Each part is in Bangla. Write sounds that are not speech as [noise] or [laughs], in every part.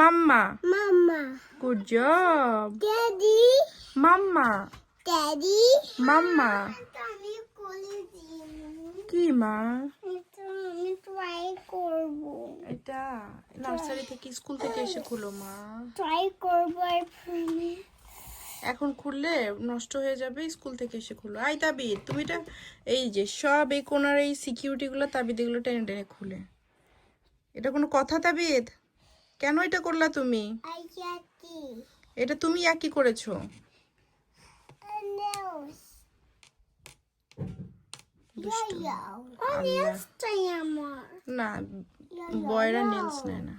Mamma Mama. Good job Daddy. Mamma Daddy. Mamma আমি কি মা? এটা আমি ট্রাই করব এটা নার্সারি থেকে স্কুল থেকে এসে খুলো মা। ট্রাই করব আর ফোনে এখন খুললে নষ্ট হয়ে যাবে স্কুল থেকে এসে খুলো। আই তাবিদ তুমি এটা এই যে সব এই কোনার এই সিকিউরিটি গুলো তাবিদ এগুলো টেনে টেনে খুলে। এটা কোনো কথা তাবিদ? কেন এটা করলা তুমি? এটা তুমি একই করেছ। না বয়রা নেলস নেয় না।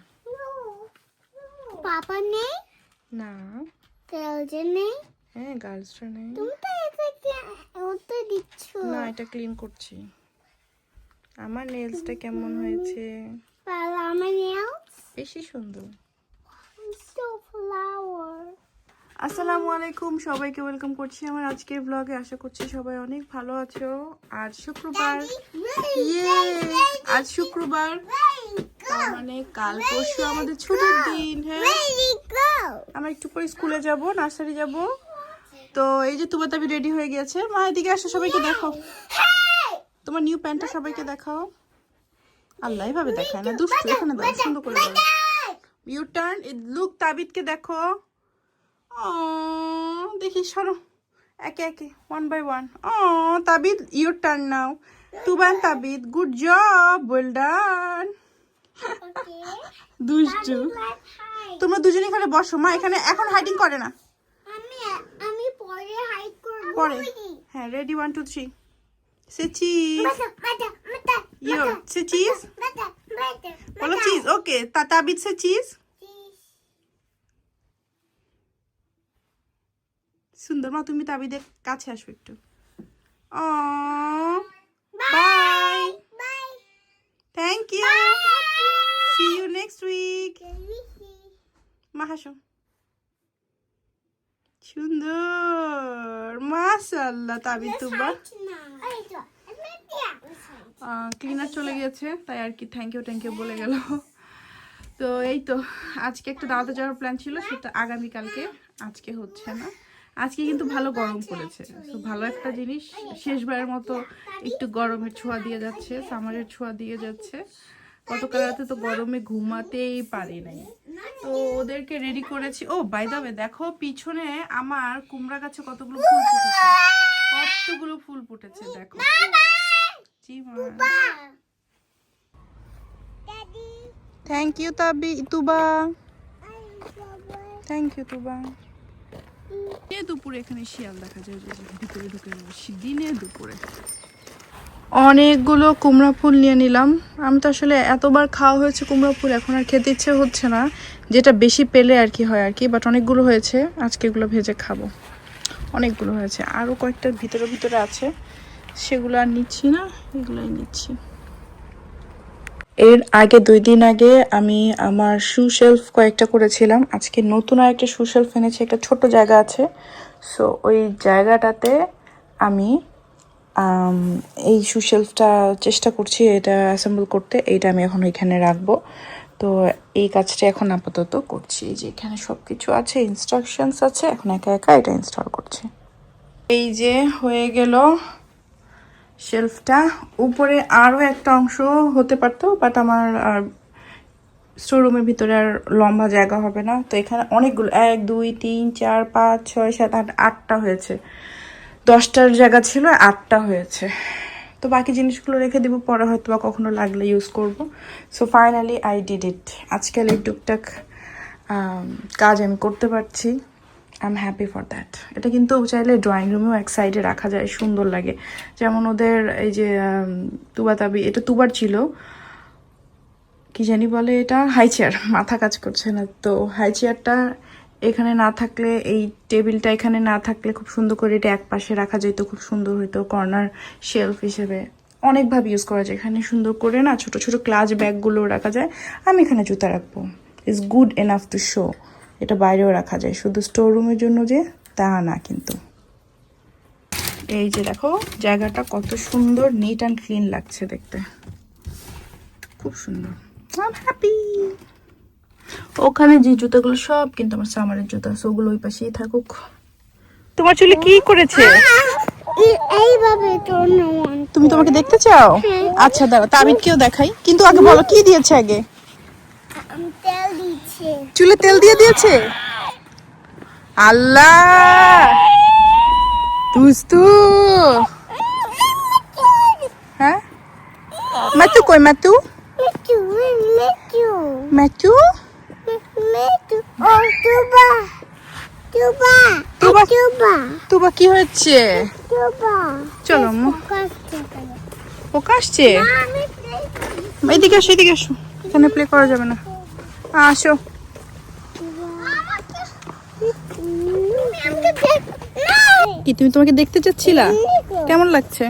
পাপা নেই? না। তেলজে নেই? হ্যাঁ গার্লসরা নেই তুমি তো ওতে দিচ্ছ। না এটা ক্লিন করছি। আমার নেলসটা কেমন হয়েছে? পালা আমার নাউস বেশি সুন্দর। আসসালামু আলাইকুম সবাইকে ওয়েলকাম করছি আমার আজকের ব্লগে আশা করছি সবাই অনেক ভালো আছো। আজ শুক্রবার। ইয়ে আজ শুক্রবার। মানে কাল পরশু আমাদের ছুটির দিন হ্যাঁ? আমরা একটু পরে স্কুলে যাব নার্সারি যাব। তো এই যে তোমার তাবি রেডি হয়ে গেছে মা এদিকে আসো সবাইকে দেখো তোমার নিউ প্যান্টটা সবাইকে দেখাও। আল্লাহ এভাবে দেখায় না দুষ্টু এখানে দাও সুন্দর করে দাও ইউ টার্ন লুক তাবিদকে দেখো। ও দেখি সরো। একে একে one by one oh Tabid your turn now Tuban Tabid good job well done. দুষ্টু। তোমরা দুজনে এখানে বসো মা এখানে এখন হাইডিং করে না। পরে হ্যাঁ ready one two three say cheese মাতা ইয়ো সে চিজ মাতা মাতা বলো চিজ ওকে তা তাবিদ সে চিজ সুন্দর মা তুমি তাবিদের কাছে আসো একটু। ও bye bye thank you see you next week মা হাসো। সুন্দর। মাশাআল্লাহ তাবিদ তুবা। ক্লিনার চলে গেছে তাই আর কি থ্যাংক ইউ থ্যাংক ইউ বলে গেল। তো এই তো, আজকে একটা দাওয়াতে যাওয়ার প্ল্যান ছিল, সেটা আগামীকালকে, আজকে হচ্ছে না। আজকে কিন্তু ভালো গরম পড়েছে, তো ভালো একটা জিনিস, শেষবারের মতো একটু গরমের ছোঁয়া দিয়ে যাচ্ছে সামারের ছোঁয়া দিয়ে যাচ্ছে। গতকাল রাতে তো গরমে ঘুমাতেই পারি নাই। তো ওদেরকে রেডি করেছি। ও বাই দাবে দেখো পিছনে আমার কুমড়া গাছে কতগুলো ফুল ফুটেছে। কতগুলো ফুল ফুটেছে, দেখো। থ্যাংক ইউ তাবি তুবা থ্যাংক ইউ তুবা দিনে দুপুরে এখানে শিয়াল দেখা যায় যে ভিতরে ঢুকে বসি দিনে দুপুরে। অনেকগুলো কুমড়া ফুল নিয়ে নিলাম। আমি তো আসলে এতবার খাওয়া হয়েছে কুমড়া ফুল এখন আর খেতে ইচ্ছে হচ্ছে না। যেটা বেশি পেলে আর কি হয় আর কি বাট অনেকগুলো হয়েছে। আজকে এগুলো ভেজে খাব। অনেকগুলো হয়েছে। আরও কয়েকটা ভিতরে ভিতরে আছে। সেগুলো আর নিচ্ছি না, এগুলোই নিচ্ছি। এর আগে দুই দিন আগে আমি আমার শু শেলফ কয়েকটা করেছিলাম। আজকে নতুন আর একটা শু শেলফ এনেছি, একটা ছোট জায়গা আছে। সো ওই জায়গাটাতে আমি এই শু শেলফটা চেষ্টা করছি এটা অ্যাসেম্বল করতে। এইটা আমি এখন ওইখানে রাখব। তো এই কাজটা এখন আপাতত করছি। যে এখানে সব কিছু আছে ইনস্ট্রাকশনস আছে, এখন একা একা এটা ইনস্টল করছি। এই যে হয়ে গেল শেলফটা উপরে আরও একটা অংশ হতে পারতো বাট আমার আর স্টোররুমের ভিতরে আর লম্বা জায়গা হবে না। তো এখানে অনেকগুলো, এক, দুই, তিন, চার, পাঁচ, ছয়, সাত, আট, আটটা হয়েছে। দশটার জায়গা ছিল, আটটা হয়েছে। তো বাকি জিনিসগুলো রেখে দেবো, পরে হয়তো বা কখনো লাগলে ইউজ করব। So finally I did it আজকাল এই টুকটাক কাজ আমি করতে পারছি। I am happy for that এটা কিন্তু চাইলে ড্রয়িং রুমেও এক সাইডে রাখা যায়, সুন্দর লাগে। যেমন ওদের এই যে তুবা তাবি, এটা তুবার ছিল। কি জানি বলে এটা? হাই চেয়ার মাথা কাজ করছে না। তো হাই চেয়ারটা এখানে না থাকলে, এই টেবিলটা এখানে না থাকলে খুব সুন্দর করে এটা এক পাশে রাখা যেত, খুব সুন্দর হতো কর্নার শেলফ হিসেবে। অনেকভাবে ইউজ করা যায়। এখানে সুন্দর করে না ছোট ছোট ক্লাচ ব্যাগগুলো রাখা যায়। আমি এখানে জুতা রাখব। Is good enough to show এটা বাইরেও রাখা যায়। শুধু স্টোর রুমের জন্য যে তা না কিন্তু। এই যে দেখো জায়গাটা কত সুন্দর নিট অ্যান্ড ক্লিন লাগছে দেখতে। খুব সুন্দর। আই হ্যাপি ওখানে যে জুতাগুলো সব কিন্তু আমার সামারের জুতা আছে ওগুলো ওই পাশেই থাকুক। তোমার চুলে কি করেছে? এইভাবে তুমি তোমাকে দেখতে চাও? আচ্ছা দাঁড়া কেউ দেখাই। কিন্তু আগে বলো কি দিয়েছে আগে? তেল চুলে তেল দিয়ে দিয়েছে? আল্লাহ! দুস্তু হ্যাঁ? মাতু কই মাতু মাতু ও তুবা। তুবা তুবা। তুবা। তুবা কি হচ্ছে? তুবা। চলো পোকা আসছে? এদিকে আসো এদিকে আসো। এখানে প্লে করা যাবে না। আসো। কি, তুমি তোমাকে দেখতে চাচ্ছিলা? কেমন লাগছে?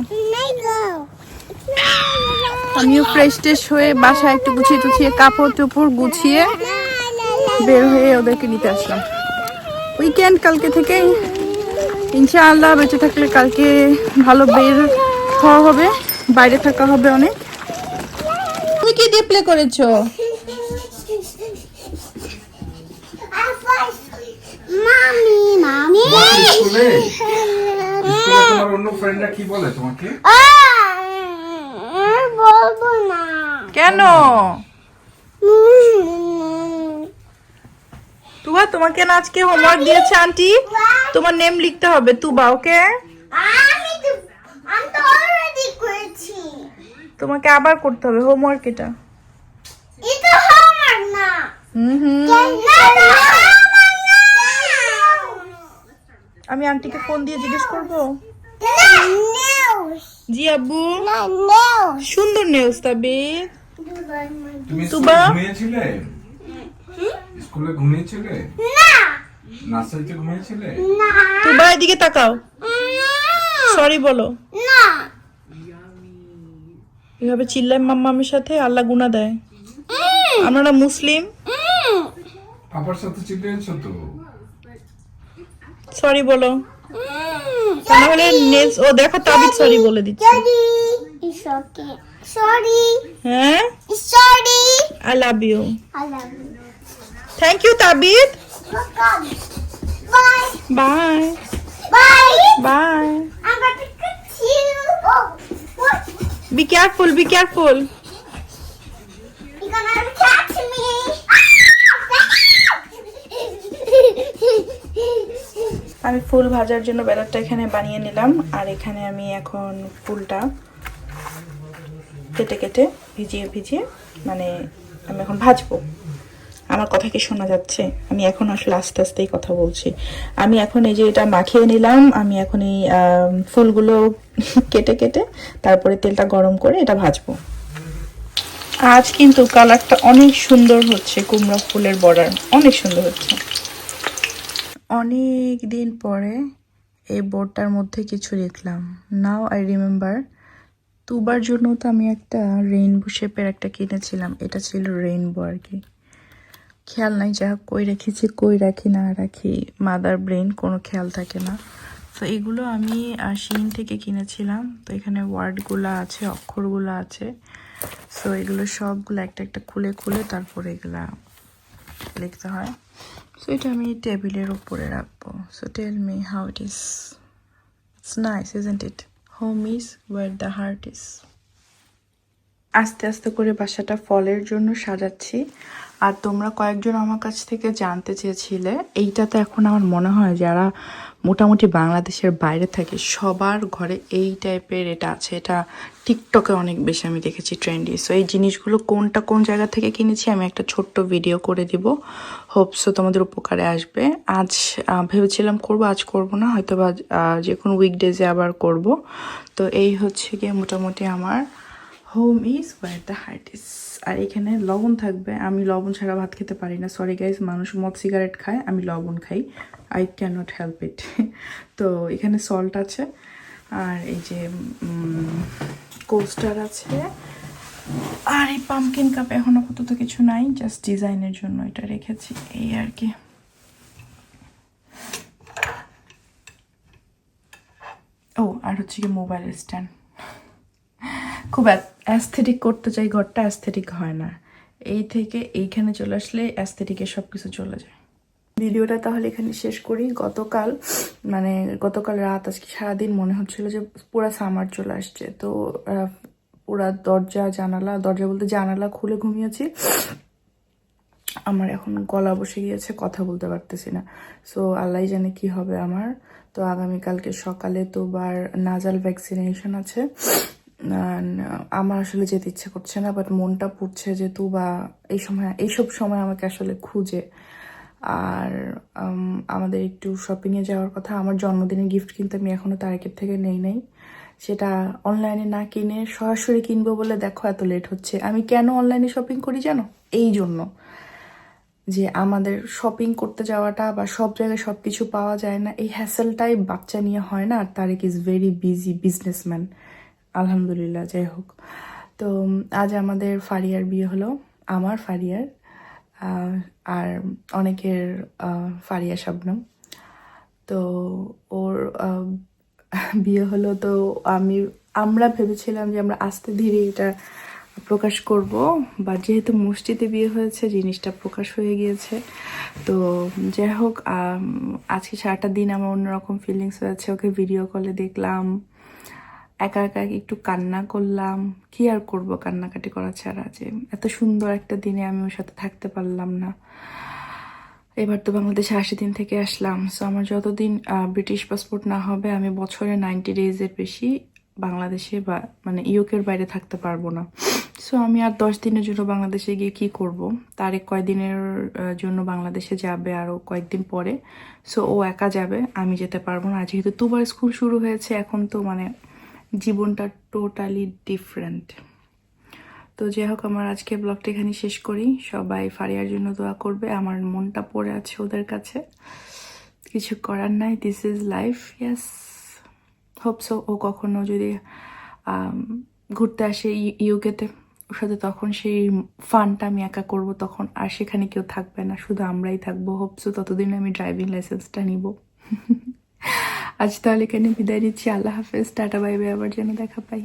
আমিও ফ্রেশ ট্রেশ হয়ে বাসায় একটু গুছিয়ে টুছিয়ে কাপড় টুপড় গুছিয়ে বের হয়ে ওদেরকে নিতে আসলাম। উইকেন্ড কালকে থেকে ইনশাআল্লাহ বেঁচে থাকলে কালকে ভালো বের হওয়া হবে, বাইরে থাকা হবে অনেক। তুমি কি দিয়ে প্লে করেছ? মামি মামি। স্কুলে? স্কুলে তোমার অন্য ফ্রেন্ডরা কি বলে তোমাকে? বলব না। কেন? তুবা তোমাকে না আজকে হোমওয়ার্ক দিয়েছে আন্টি তোমার নেম লিখতে হবে তুবা ওকে? আমি তো আমি তো অলরেডি করেছি। তোমাকে আবার করতে হবে হোমওয়ার্ক এটা। এটা না। হুম হুম। আমি আন্টিকে ফোন দিয়ে জিজ্ঞেস করব? নেউস জি আব্বু। সুন্দর নেউস তাবিদ তুবা? ঘুমিয়েছিলে? স্কুলে ঘুমিয়েছিলে? না। নার্সারিতে ঘুমিয়েছিলে? না। তুবা এদিকে তাকাও। সরি বলো। না। এভাবে চিল্লায় মাম্মামের সাথে আল্লাহ গুনা দেয়। আমরা মুসলিম। পাপার সাথে চিল্লেছো তো? সরি বলো তা না হলে নেক্সট ও দেখো তাবিদ সরি বলে দিচ্ছে okay. Sorry. হ্যাঁ sorry. I love you. Thank you Tabid. Bye Bye. Bye I'm going to cut you. Oh, what? Be careful be careful. আমি ফুল ভাজার জন্য ব্যাটারটা এখানে বানিয়ে নিলাম, আর এখানে আমি এখন ফুলটা কেটে কেটে ভিজিয়ে ভিজিয়ে মানে আমি এখন ভাজবো। আমার কথা কি শোনা যাচ্ছে? আমি এখন আসলে আস্তে আস্তেই কথা বলছি। আমি এখন এই যে এটা মাখিয়ে নিলাম, আমি এখন এই ফুলগুলো [laughs] কেটে কেটে তারপরে তেলটা গরম করে এটা ভাজবো। আজ কিন্তু কালারটা অনেক সুন্দর হচ্ছে কুমড়া ফুলের বর্ডার, অনেক সুন্দর হচ্ছে। অনেক দিন পরে এই বোর্ডটার মধ্যে কিছু লিখলাম। নাও আই রিমেম্বার তুবার জন্য তো আমি একটা রেইনবো শেপের একটা কিনেছিলাম। এটা ছিল রেইনবো আর কি। খেয়াল নাই, যা কই রেখেছি, কই রাখি, না রাখি মাদার ব্রেন কোনো খেয়াল থাকে না। তো এগুলো আমি শিন থেকে কিনেছিলাম। তো এখানে ওয়ার্ডগুলো আছে, অক্ষরগুলো আছে। সো এগুলো সবগুলো একটা একটা খুলে খুলে তারপরে এগুলা লিখতে হয়। সো এটা আমি টেবিলের উপরে রাখব so tell me how it is it's nice isn't it home is where the heart is আস্তে আস্তে করে বাসাটা ফলের জন্য সাজাচ্ছি। আর তোমরা কয়েকজন আমার কাছ থেকে জানতে চেয়েছিলে এইটা তো এখন আমার মনে হয় যারা মোটামুটি বাংলাদেশের বাইরে থাকে, সবার ঘরে এই টাইপের এটা আছে। এটা টিকটকে অনেক বেশি আমি দেখেছি ট্রেন্ডি সো এই জিনিসগুলো কোনটা কোন জায়গা থেকে কিনেছি আমি একটা ছোট্ট ভিডিও করে দিব। হোপসো তোমাদের উপকারে আসবে। আজ ভেবেছিলাম করব, আজ করব না হয়তো বা যে কোনো উইকডেজে আবার করব। তো এই হচ্ছে গিয়ে মোটামুটি আমার home is where the heart is আর এখানে লবণ থাকবে। আমি লবণ ছাড়া ভাত খেতে পারি না। সরি গাইজ মানুষ মদ সিগারেট খায়, আমি লবণ খাই। I can not help it তো এখানে সল্ট আছে। আর এই যে কোস্টার আছে। আর এই পামকিন কাপ এখন আপাতত কিছু নাই। জাস্ট ডিজাইনের জন্য এটা রেখেছি। এই আর কি। ও, আর হচ্ছে কি মোবাইল স্ট্যান্ড খুব অ্যাস্থেটিক করতে চাই, ঘরটা অ্যাস্থেটিক হয় না। এই থেকে এইখানে চলে আসলে অ্যাস্থেটিকের সব কিছু চলে যায়। ভিডিওটা তাহলে এখানে শেষ করি। গতকাল মানে গতকাল রাত, আজকে সারাদিন মনে হচ্ছিল যে পুরা সামার চলে আসছে। তো পুরা দরজা, জানালা, দরজা বলতে জানালা খুলে ঘুমিয়েছি। আমার এখন গলা বসে গিয়েছে, কথা বলতে পারতেছি না। সো আল্লাহ জানে কি হবে আমার। তো আগামীকালকে সকালে তো বার নাজাল ভ্যাকসিনেশন আছে। আমার আসলে যেতে ইচ্ছে করছে না বাট মনটা পড়ছে যেহেতু বা এই সময়, এইসব সময় আমাকে আসলে খুঁজে। আর আমাদের একটু শপিংয়ে যাওয়ার কথা, আমার জন্মদিনের গিফট কিন্তু আমি এখনও তারিখের থেকে নেই নাই। সেটা অনলাইনে না কিনে সরাসরি কিনবো বলে দেখো এত লেট হচ্ছে। আমি কেন অনলাইনে শপিং করি জানো? এই জন্য যে আমাদের শপিং করতে যাওয়াটা বা সব জায়গায় সব কিছু পাওয়া যায় না, এই হ্যাসেলটাই বাচ্চা নিয়ে হয় না। আর Tarek is very busy businessman আলহামদুলিল্লাহ, যাই হোক। তো আজ আমাদের ফারিয়ার বিয়ে হলো, আমার ফারিয়ার আর অনেকের ফারিয়া শবনম। তো, ওর বিয়ে হলো, তো আমি, আমরা ভেবেছিলাম যে আমরা আস্তে ধীরে এটা প্রকাশ করব বা যেহেতু মসজিদে বিয়ে হয়েছে, জিনিসটা প্রকাশ হয়ে গিয়েছে। তো, যাই হোক আজকে সারাটা দিন আমার অন্যরকম ফিলিংস হয়েছে ওকে ভিডিও কলে দেখলাম। একা একা একটু কান্না করলাম। কি আর করব কান্নাকাটি করা ছাড়া যে? এত সুন্দর একটা দিনে আমি ওর সাথে থাকতে পারলাম না। এবার তো বাংলাদেশে আশি দিন থেকে আসলাম। সো আমার যতদিন ব্রিটিশ পাসপোর্ট না হবে, আমি বছরে নাইনটি ডেজের বেশি বাংলাদেশে বা মানে ইউকের বাইরে থাকতে পারব না। সো আমি আর দশ দিনের জন্য বাংলাদেশে গিয়ে কি করব? তার এক কয়দিনের জন্য বাংলাদেশে যাবে আরও কয়েকদিন পরে? সো ও একা যাবে, আমি যেতে পারব না। যেহেতু দুবার স্কুল শুরু হয়েছে, এখন তো মানে জীবনটা টোটালি ডিফারেন্ট তো যাই হোক আমার আজকে ব্লগটা এখানে শেষ করি। সবাই ফারিয়ার জন্য দোয়া করবে। আমার মনটা পড়ে আছে ওদের কাছে। কিছু করার নাই। This is life yes hope so ও কখনো যদি ঘুরতে আসে ইউকেতে, ওর সাথে তখন সেই ফানটা আমি একা করব তখন। আর সেখানে কেউ থাকবে না। শুধু আমরাই থাকব। হোপসো ততদিন আমি ড্রাইভিং লাইসেন্সটা নিব। আজ তাহলে এখানে বিদায় নিচ্ছি। আল্লাহ হাফেজ। Tata bye bye. আবার যেন দেখা পাই।